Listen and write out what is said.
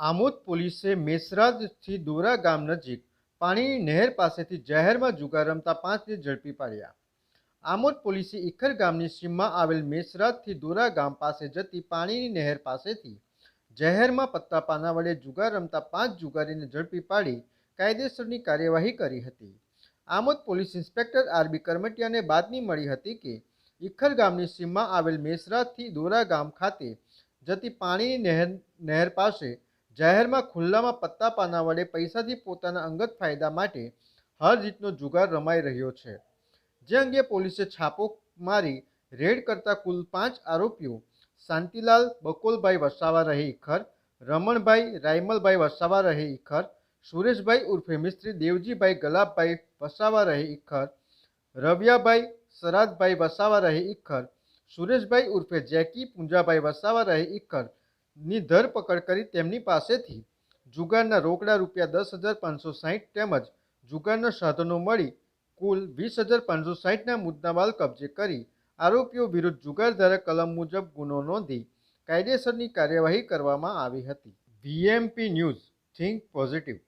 આમોદ પોલીસે મેસરાજથી દોરા ગામ નજીક પાણીની નહેર પાસેથી જાહેરમાં જુગાર રમતા પાંચને ઝડપી પાડ્યા. આમોદ પોલીસે ઇખર ગામની સીમમાં આવેલ મેસરાજથી દોરા ગામ પાસે જતી પાણીની નહેર પાસેથી જાહેરમાં પત્તા પાના વડે જુગાર રમતા પાંચ જુગારીને ઝડપી પાડી કાયદેસરની કાર્યવાહી કરી હતી. આમોદ પોલીસ ઇન્સ્પેક્ટર આરબી કરમટિયાને બાતમી મળી હતી કે ઇખર ગામની સીમમાં આવેલ મેસરાજથી દોરા ગામ ખાતે જતી પાણીની નહેર નહેર પાસે જાહેરમાં ખુલ્લામાં પત્તા પાના વડે પૈસાથી પોતાના અંગત ફાયદા માટે હર રીતનો જુગાર રમાઈ રહ્યો છે. જે અંગે પોલીસે છાપો મારી રેડ કરતા કુલ પાંચ આરોપીઓ શાંતિલાલ, બકોલભાઈ વસાવા રહે ઇખર રમણભાઈ, રાયમલભાઈ વસાવા રહે ઇખર સુરેશભાઈ ઉર્ફે મિસ્ત્રી દેવજીભાઈ ગલાબભાઈ વસાવા રહે ઇખર રવિયાભાઈ સરાદભાઈ વસાવા રહે ઇખર સુરેશભાઈ ઉર્ફે જેકી પુંજાભાઈ વસાવા રહે ઇખર ની ધરપકડ કરી તેમની પાસેથી જુગારના રોકડા રૂપિયા દસ હજાર પાંચસો સાહીઠ તેમજ જુગારના સાધનો મળી કુલ વીસ હજાર પાંચસો સાહીઠના મુદ્દામાલ કબજે કરી આરોપીઓ વિરુદ્ધ જુગાર ધારા કલમ મુજબ ગુનો નોંધી કાયદેસરની કાર્યવાહી કરવામાં આવી હતી. VMP news, think positive.